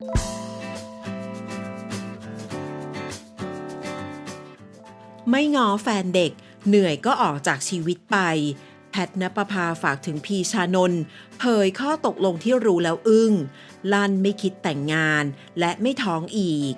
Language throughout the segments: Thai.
ไม่งอแฟนเด็ก เหนื่อยก็ออกจากชีวิตไป แพทนปภาฝากถึงพีชานนท์เผยข้อตกลงที่รู้แล้วอึ้ง ลั่นไม่คิดแต่งงานและไม่ท้องอีก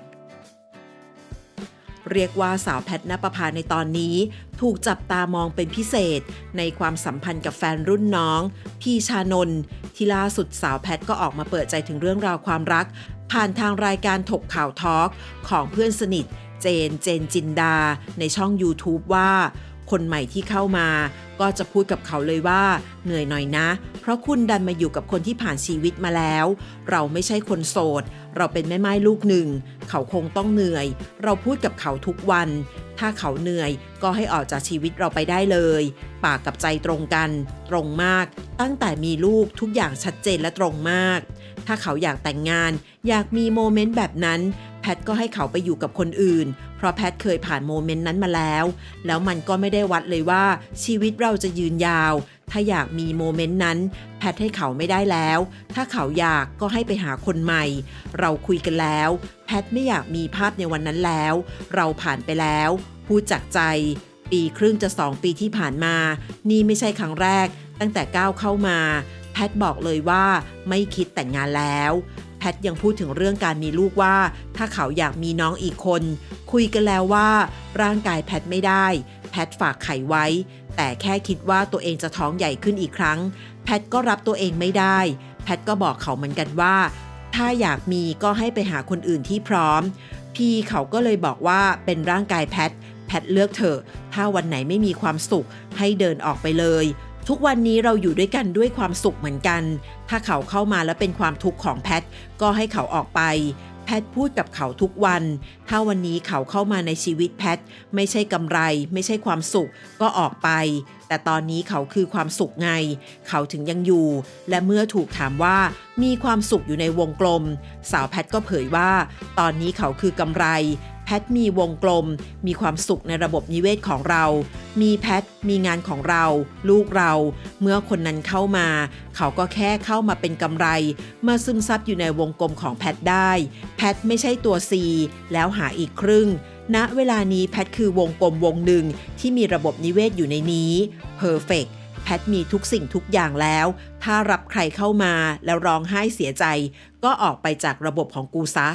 เรียกว่าสาวแพทนปภาในตอนนี้ ถูกจับตามองเป็นพิเศษ ในความสัมพันธ์กับแฟนรุ่นน้อง พี่ชานนท์ที่ล่าสุดสาวแพทก็ออกมาเปิดใจถึงเรื่องราวความรัก ผ่านทางรายการถกข่าวทอล์กของเพื่อนสนิท เจนเจนจินดา ในช่อง YouTube ว่า คนใหม่ที่เข้ามา ก็จะพูดกับเขาเลยว่า เหนื่อยหน่อยนะ เพราะคุณดันมาอยู่กับคนที่ผ่านชีวิตมาแล้ว เราไม่ใช่คนโสด เราเป็นแม่ไม้ลูกหนึ่ง เขาคงต้องเหนื่อย เราพูดกับเขาทุกวัน ถ้าเขาเหนื่อยก็ให้ออกจากชีวิตเราไปได้เลย ปากกับใจตรงกัน ตรงมาก ตั้งแต่มีลูกทุกอย่างชัดเจนและตรงมาก ถ้าเขาอยากแต่งงาน อยากมีโมเมนต์แบบนั้น แพทก็ให้เขาไปอยู่กับคนอื่น เพราะแพทเคยผ่านโมเมนต์นั้นมาแล้ว แล้วมันก็ไม่ได้วัดเลยว่าชีวิตเราจะยืนยาว ถ้าอยากมีโมเมนต์นั้น แพทให้เขาไม่ได้แล้ว ถ้าเขาอยากก็ให้ไปหาคนใหม่ เราคุยกันแล้ว แพทไม่อยากมีภาพในวันนั้นแล้ว เราผ่านไปแล้วพูดจากใจ ปีครึ่งจะสองปีที่ผ่านมา นี่ไม่ใช่ครั้งแรก ตั้งแต่ก้าวเข้ามา แพทบอกเลยว่าไม่คิดแต่งงานแล้ว พทยังพูดถึงเรื่องการมีลูกว่า ถ้าเขาอยากมีน้องอีกคน คุยกันแล้วว่า ร่างกายแพทไม่ได้ แพทฝากไข่ไว้ แต่แค่คิดว่าตัวเองจะท้องใหญ่ขึ้นอีกครั้ง แพทก็รับตัวเองไม่ได้ แพทก็บอกเขาเหมือนกันว่า ถ้าอยากมีก็ให้ไปหาคนอื่นที่พร้อม พี่เขาก็เลยบอกว่าเป็นร่างกายแพทแพทเลือกเถอะ ถ้าวันไหนไม่มีความสุขให้เดินออกไปเลย ทุกวันนี้เราอยู่ด้วยกันด้วยความสุขเหมือนกัน ถ้าเขาเข้ามาแล้วเป็นความทุกข์ของแพท ก็ให้เขาออกไป แพทพูดกับเขาทุกวัน ถ้าวันนี้เขาเข้ามาในชีวิตแพท ไม่ใช่กำไร ไม่ใช่ความสุข ก็ออกไป แต่ตอนนี้เขาคือความสุขไง เขาถึงยังอยู่ และเมื่อถูกถามว่า มีความสุขอยู่ในวงกลม สาวแพทก็เผยว่า ตอนนี้เขาคือกำไร ทมีวงกลม มีความสุขในระบบนิเวศของเรา มีแพทมีงานของเรา ลูกเรา เมื่อคนนั้นเข้ามา เขาก็แค่เข้ามาเป็นกำไรมาซึมซับอยู่ในวงกลมของแพทได้ แพทไม่ใช่ตัว C แล้วหาอีกครึ่งณเวลานี้แพทคือวงกลมวงหนึ่งที่มีระบบนิเวศอยู่ในนี้ Perfect แพทมีทุกสิ่งทุกอย่างแล้ว ถ้ารับใครเข้ามาแล้วร้องไห้เสียใจ ก็ออกไปจากระบบของกูซะ